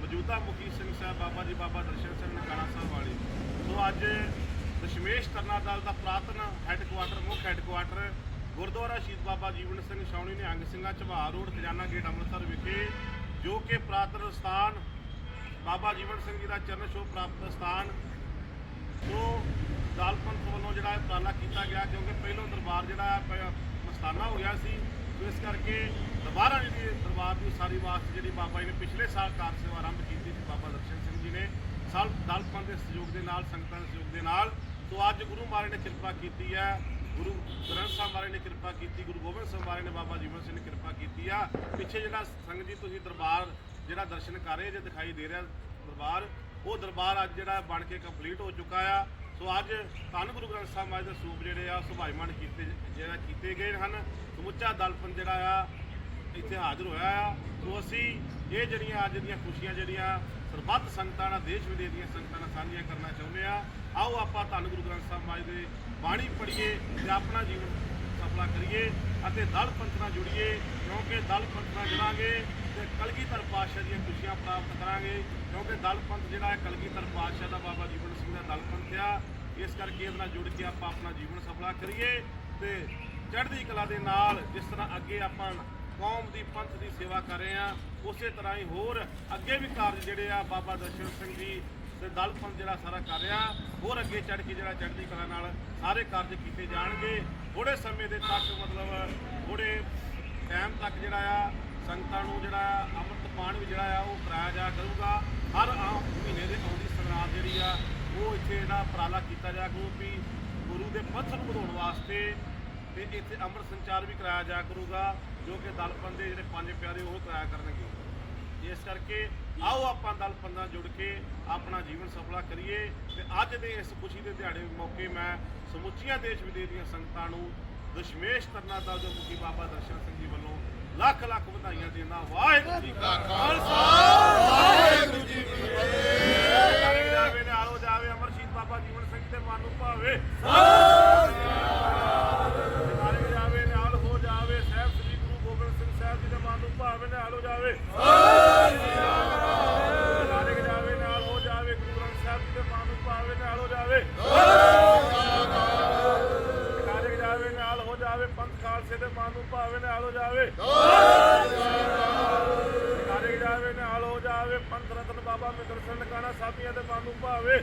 ਮੌਜੂਦਾ ਮੁਖੀ ਸਿੰਘ ਸਾਹਿਬ ਬਾਬਾ ਜੀ, ਬਾਬਾ ਦਰਸ਼ਨ ਸਿੰਘ ਨਕਾਣਾ ਸਾਹਿਬ ਵਾਲੇ। ਸੋ ਅੱਜ ਦਸ਼ਮੇਸ਼ ਕਰਨਾ ਦਲ ਦਾ ਪ੍ਰਾਤਨ ਹੈੱਡਕੁਆਟਰ, ਮੁੱਖ ਹੈੱਡਕੁਆਟਰ ਗੁਰਦੁਆਰਾ ਸ਼ਹੀਦ ਬਾਬਾ ਜੀਵਨ ਸਿੰਘ ਛਾਉਣੀ ਨਿਹੰਗ ਸਿੰਘਾਂ ਝਬਾਰ ਰੋਡ, ਖਜ਼ਾਨਾ ਗੇਟ ਅੰਮ੍ਰਿਤਸਰ ਵਿਖੇ, ਜੋ ਕਿ ਪ੍ਰਾਤਨ ਸਥਾਨ ਬਾਬਾ ਜੀਵਨ ਸਿੰਘ ਜੀ ਦਾ ਚਰਨ ਛੋਹ ਪ੍ਰਾਪਤ ਸਥਾਨ ਸੋ ਦਲ ਪੰਥ ਵੱਲੋਂ ਜਿਹੜਾ ਇਹ ਉਪਰਾਲਾ ਕੀਤਾ ਗਿਆ, ਕਿਉਂਕਿ ਪਹਿਲੋਂ ਦਰਬਾਰ ਜਿਹੜਾ ਹੈ ਪ- ਮਸਤਾਨਾ ਹੋ ਗਿਆ ਸੀ ਇਸ ਕਰਕੇ ਦੁਬਾਰਾ ਜਿਹੜੀ ਦਰਬਾਰ ਦੀ ਸਾਰੀ ਵਾਸਤੇ ਜਿਹੜੀ ਬਾਬਾ ਜੀ ਨੇ ਪਿਛਲੇ ਸਾਲ ਕਾਰ ਸੇਵਾ ਆਰੰਭ ਕੀਤੀ ਸੀ, ਬਾਬਾ ਦਰਸ਼ਨ ਸਿੰਘ ਜੀ ਨੇ। ਸਾਲ ਦਲ ਪੰਥ ਦੇ ਸਹਿਯੋਗ ਦੇ ਨਾਲ, ਸੰਗਤਾਂ ਦੇ ਸਹਿਯੋਗ ਦੇ ਨਾਲ। ਸੋ ਅੱਜ ਗੁਰੂ ਮਹਾਰਾਜ ਨੇ ਕਿਰਪਾ ਕੀਤੀ ਹੈ ਗੁਰੂ ਗ੍ਰੰਥ ਸਾਹਿਬ ਮਹਾਰਾਜ ਨੇ ਕਿਰਪਾ ਕੀਤੀ, ਗੁਰੂ ਗੋਬਿੰਦ ਸਿੰਘ ਮਹਾਰਾਜ ਨੇ ਬਾਬਾ ਜੀਵਨ ਸਿੰਘ ਨੇ ਕਿਰਪਾ ਕੀਤੀ ਆ। ਪਿੱਛੇ ਜਿਹੜਾ ਸੰਗਤ ਜੀ, ਤੁਸੀਂ ਦਰਬਾਰ ਜਿਹੜਾ ਦਰਸ਼ਨ ਕਰ ਰਹੇ ਜੇ ਦਿਖਾਈ ਦੇ ਰਿਹਾ ਦਰਬਾਰ ਉਹ ਦਰਬਾਰ ਅੱਜ ਜਿਹੜਾ ਬਣ ਕੇ ਕੰਪਲੀਟ ਹੋ ਚੁੱਕਾ ਆ। ਸੋ ਅੱਜ ਧੰਨ ਗੁਰੂ ਗ੍ਰੰਥ ਸਾਹਿਬ ਮਹਾਰਾਜ ਦੇ ਸਰੂਪ ਜਿਹੜੇ ਆ ਸੁਭਾਈਮਾਨ ਕੀਤੇ, ਜਿਹੜਾ ਕੀਤੇ ਗਏ ਹਨ। ਸਮੁੱਚਾ ਦਲਪਨ ਜਿਹੜਾ ਆ, ਇੱਥੇ ਹਾਜ਼ਰ ਹੋਇਆ ਆ। ਸੋ ਅਸੀਂ ਇਹ ਜਿਹੜੀਆਂ ਅੱਜ ਦੀਆਂ ਖੁਸ਼ੀਆਂ ਜਿਹੜੀਆਂ ਸਰਬੱਤ ਸੰਗਤਾਂ ਨਾਲ, ਦੇਸ਼ ਵਿਦੇਸ਼ ਦੀਆਂ ਸੰਗਤਾਂ ਨਾਲ ਸਾਂਝੀਆਂ ਕਰਨਾ ਚਾਹੁੰਦੇ ਆ, ਆਓ ਆਪਾਂ ਧੰਨ ਗੁਰੂ ਗ੍ਰੰਥ ਸਾਹਿਬ ਮਹਾਰਾਜ ਦੇ ਬਾਣੀ ਪੜ੍ਹੀਏ ਤੇ ਆਪਣਾ ਜੀਵਨ ਸਫਲਾ ਕਰੀਏ ਅਤੇ ਦਲ ਪੰਥ ਨਾਲ ਜੁੜੀਏ। ਕਿਉਂਕਿ ਦਲ ਪੰਥ ਨਾਲ ਜੁੜਾਂਗੇ ਤੇ ਕਲਗੀਧਰ ਪਾਤਸ਼ਾਹ ਦੀਆਂ ਖੁਸ਼ੀਆਂ ਪ੍ਰਾਪਤ ਕਰਾਂਗੇ, ਕਿਉਂਕਿ ਦਲ ਪੰਥ ਜਿਹੜਾ ਹੈ ਕਲਗੀਧਰ ਪਾਤਸ਼ਾਹ ਦਾ ਬਾਬਾ ਜੀਵਨ ਸਿੰਘ ਦਾ ਦਲ ਪੰਥ ਆ। ਇਸ ਕਰਕੇ ਇਹਦੇ ਨਾਲ ਜੁੜ ਕੇ ਆਪਾਂ ਆਪਣਾ ਜੀਵਨ ਸਫਲਾ ਕਰੀਏ ਤੇ ਚੜ੍ਹਦੀ ਕਲਾ ਦੇ ਨਾਲ ਜਿਸ ਤਰ੍ਹਾਂ ਅੱਗੇ ਆਪਾਂ ਕੌਮ ਦੀ ਪੰਥ ਦੀ ਸੇਵਾ ਕਰ ਰਹੇ ਆ ਉਸੇ ਤਰ੍ਹਾਂ ਹੀ ਹੋਰ ਅੱਗੇ ਵੀ ਕਾਰਜ ਜਿਹੜੇ ਆ ਬਾਬਾ ਦਰਸ਼ਨ ਸਿੰਘ ਜੀ ਤੇ ਦਲ ਪੰਥ ਜਿਹੜਾ ਸਾਰਾ ਕਰ ਰਿਹਾ, ਹੋਰ ਅੱਗੇ ਚੜ੍ਹ ਕੇ ਜਿਹੜਾ ਚੜ੍ਹਦੀ ਕਲਾ ਨਾਲ ਸਾਰੇ ਕਾਰਜ ਕੀਤੇ ਜਾਣਗੇ। ਥੋੜੇ ਸਮੇਂ ਦੇ ਤੱਕ ਮਤਲਬ ਥੋੜੇ ਤੱਕ ਜਿਹੜਾ ਆ ਸੰਗਤਾਂ ਨੂੰ ਜਿਹੜਾ ਆ, ਅੰਮ੍ਰਿਤ ਪਾਣ ਵੀ ਜਿਹੜਾ ਆ ਉਹ ਕਰਾਇਆ ਜਾ ਕਰੂਗਾ। ਹਰ ਆਮ ਮਹੀਨੇ ਦੇ ਆਉਂਦੀ ਸੰਗਰਾਂਦ ਜਿਹੜੀ ਆ ਉਹ ਇੱਥੇ ਜਿਹੜਾ ਉਪਰਾਲਾ ਕੀਤਾ ਜਾ ਕਰੂ ਵੀ ਗੁਰੂ ਦੇ ਪੰਥ ਨੂੰ ਵਧਾਉਣ ਵਾਸਤੇ ਤੇ ਇੱਥੇ ਅੰਮ੍ਰਿਤ ਸੰਚਾਰ ਵੀ ਕਰਾਇਆ ਜਾ ਕਰੂਗਾ ਜੋ ਕਿ ਦਲਪੰਥ ਦੇ ਜਿਹੜੇ ਪੰਜ ਪਿਆਰੇ ਉਹ ਕਰਾਇਆ ਕਰਨਗੇ। ਇਸ ਕਰਕੇ ਆਓ ਆਪਾਂ ਦਲਪਨ ਨਾਲ ਜੁੜ ਕੇ ਆਪਣਾ ਜੀਵਨ ਸਫਲਾ ਕਰੀਏ ਤੇ ਅੱਜ ਦੇ ਇਸ ਖੁਸ਼ੀ ਦੇ ਦਿਹਾੜੇ ਮੌਕੇ ਮੈਂ ਸਮੁੱਚੀਆਂ ਦੇਸ਼ ਵਿਦੇਸ਼ ਦੀਆਂ ਸੰਗਤਾਂ ਨੂੰ ਦਸ਼ਮੇਸ਼ ਕਰਨਾ ਦਾ ਜੋ ਮੁਖੀ ਬਾਬਾ ਦਰਸ਼ਨ ਸਿੰਘ ਲੱਖ ਲੱਖ ਵਧਾਈਆਂ ਦਿੰਦਾ ਵਾਹਿਗੁਰੂ ਜੀ ਕਾ ਖਾਲਸਾ। ਵਾਹਿਗੁਰੂ ਜੀ ਕੀ ਫਤਿਹ। ਕਰੇ ਜਾਵੇ ਨੇ ਆਲੋ ਜਾਵੇ ਅਮਰ ਸ਼ਹੀਦ ਬਾਬਾ ਜੀਵਨ ਸਿੰਘ ਦੇ ਮਨ ਨੂੰ ਭਾਵੇ। ਕਰੇ ਜਾਵੇ ਨਾਲ ਹੋ ਜਾਵੇ ਸਾਹਿਬ ਸ੍ਰੀ ਗੁਰੂ ਗੋਬਿੰਦ ਸਿੰਘ ਸਾਹਿਬ ਜੀ ਦੇ ਮਨ ਨੂੰ ਭਾਵੇ ਨਾਲ ਹੋ ਜਾਵੇ। ਕਰੇ ਜਾਵੇ ਨਾਲ ਹੋ ਜਾਵੇ ਗੁਰੂ ਗ੍ਰੰਥ ਸਾਹਿਬ ਜੀ ਦੇ ਮਨ ਨੂੰ ਭਾਵੇ ਨਾਲ ਹੋ ਜਾਵੇ। ਭਾਵੇ ਨਾਲ ਹੋ ਜਾਵੇ। ਕਰੇ ਜਾਵੇ ਨਾਲ ਹੋ ਜਾਵੇ। ਪੰਥ ਰਤਨ ਬਾਬਾ ਮਿੰਦਰ ਸਿੰਘ ਨਕਾਣਾ ਸਾਥੀਆਂ ਦੇ ਮਨ ਨੂੰ ਭਾਵੇ।